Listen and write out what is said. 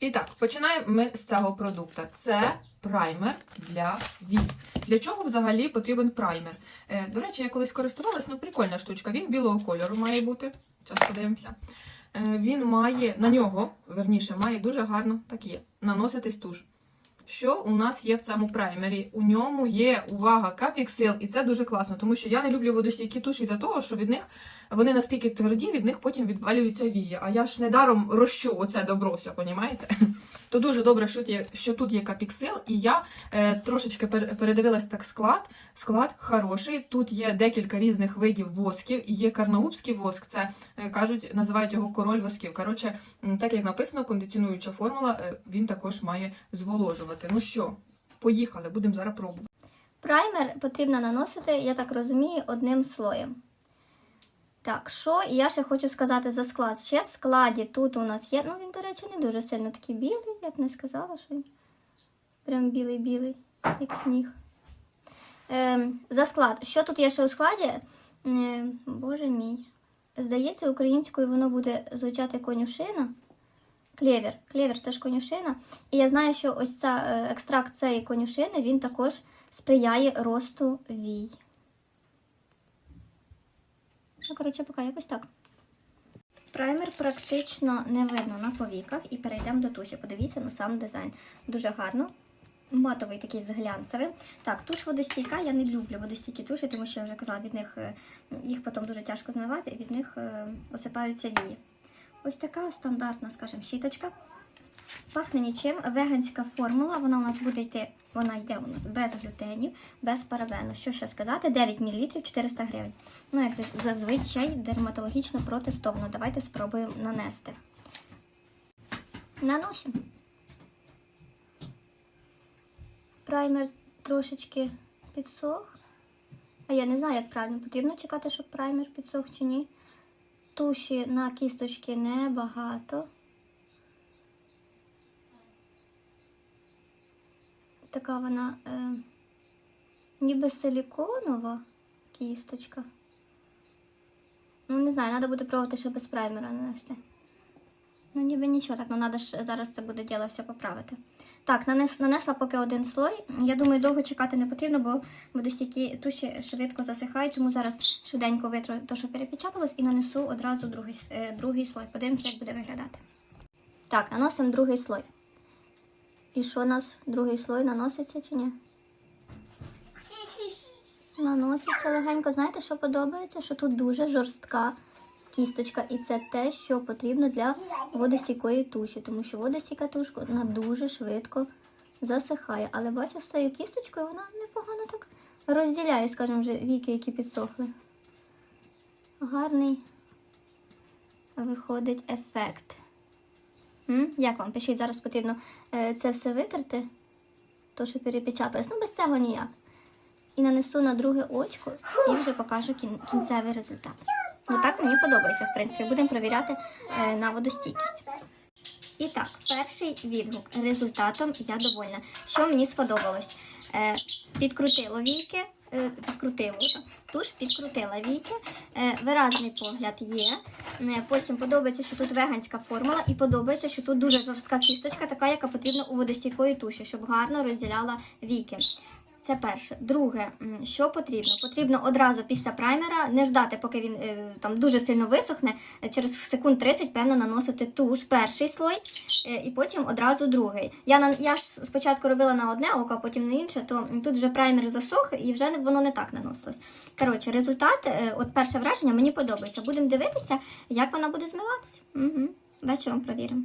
І так, починаємо ми з цього продукту. Це праймер для вій. Для чого взагалі потрібен праймер? Е, до речі, я колись користувалась, ну прикольна штучка. Він білого кольору має бути. Зараз подивимося. Е, він має на нього, верніше, має дуже гарно так є, наноситись туш. Що у нас є в цьому праймері? У ньому є увага капіксил, і це дуже класно, тому що я не люблю водостійкі туші за того, що від них вони настільки тверді, від них потім відвалюються вії. А я ж недаром рощу оце добро все, понімаєте? То дуже добре, що, є, що тут є капіксил, і я е, трошечки пер- передивилась так склад. Склад хороший. Тут є декілька різних видів восків. Є карнаубський воск, це е, кажуть, називають його король восків. Коротше, так як написано, кондиціонуюча формула, е, він також має зволожувати. Ну що, поїхали, будемо зараз пробувати. Праймер потрібно наносити, я так розумію, одним слоєм. Так, що я ще хочу сказати за склад. Ще в складі тут у нас є. Ну, він, до речі, не дуже сильно такий білий, я б не сказала, що він прям білий-білий, як сніг. Ем, за склад. Що тут є ще у складі? Е, боже мій. Здається, українською воно буде звучати конюшина. Клєвер. Клєвер це ж конюшина. І я знаю, що ось ця е, екстракт цієї конюшини він також сприяє росту вій. Ну, коротше, поки якось так. Праймер практично не видно на повіках і перейдемо до туші. Подивіться на сам дизайн. Дуже гарно. Матовий такий з глянцевим. Так, туш водостійка. Я не люблю водостійкі туші, тому що я вже казала, від них е, їх потім дуже тяжко змивати, і від них е, осипаються вії. Ось така стандартна, скажімо, щіточка. Пахне нічим. Веганська формула, вона у нас буде йти, вона йде у нас без глютенів, без парабену. Що ще сказати? 9 мл 400 гривень. Ну, як зазвичай, дерматологічно протестовано. Давайте спробуємо нанести. Наносимо. Праймер трошечки підсох. А я не знаю, як правильно потрібно чекати, щоб праймер підсох чи ні. Туші на кісточки небагато. Така вона е, ніби силіконова кісточка. Ну, не знаю, треба буде пробувати ще без праймера нанести. Ну, ніби нічого, так, ну треба ж зараз це буде діло все поправити. Так, нанес, нанесла поки один слой. Я думаю, довго чекати не потрібно, бо водостійкі туші швидко засихають, тому зараз швиденько витру те, що перепечаталось, і нанесу одразу другий, е, другий слой. Подивимося, як буде виглядати. Так, наносимо другий слой. І що у нас другий слой наноситься чи ні? Наноситься легенько. Знаєте, що подобається? Що тут дуже жорстка кісточка. І це те, що потрібно для водостійкої туші, тому що водостійка тушка вона дуже швидко засихає. Але бачу, з цією кісточкою вона непогано так розділяє, скажімо, вже віки, які підсохли. Гарний виходить ефект. Як вам? Пишіть, зараз потрібно е, це все витерти, то що перепечаталось. Ну, без цього ніяк. І нанесу на друге очко і вже покажу кін- кінцевий результат. Ну так мені подобається, в принципі. Будемо перевіряти е, на водостійкість. І так, перший відгук. Результатом я довольна. Що мені сподобалось? Е, підкрутило війки, е, підкрутило туш, підкрутила війки. Е, виразний погляд є. Е, Потім подобається, що тут веганська формула, і подобається, що тут дуже жорстка кісточка, така, яка потрібна у водостійкої туші, щоб гарно розділяла віки. Це перше. Друге, що потрібно? Потрібно одразу після праймера не ждати, поки він е, там дуже сильно висохне. Е, Через секунд 30, певно, наносити туш, перший слой, е, і потім одразу другий. Я на я спочатку робила на одне око, а потім на інше, то тут вже праймер засох і вже воно не так наносилось. Коротше, результат, от перше враження мені подобається. Будемо дивитися, як вона буде змиватися. Угу. Вечором провіримо.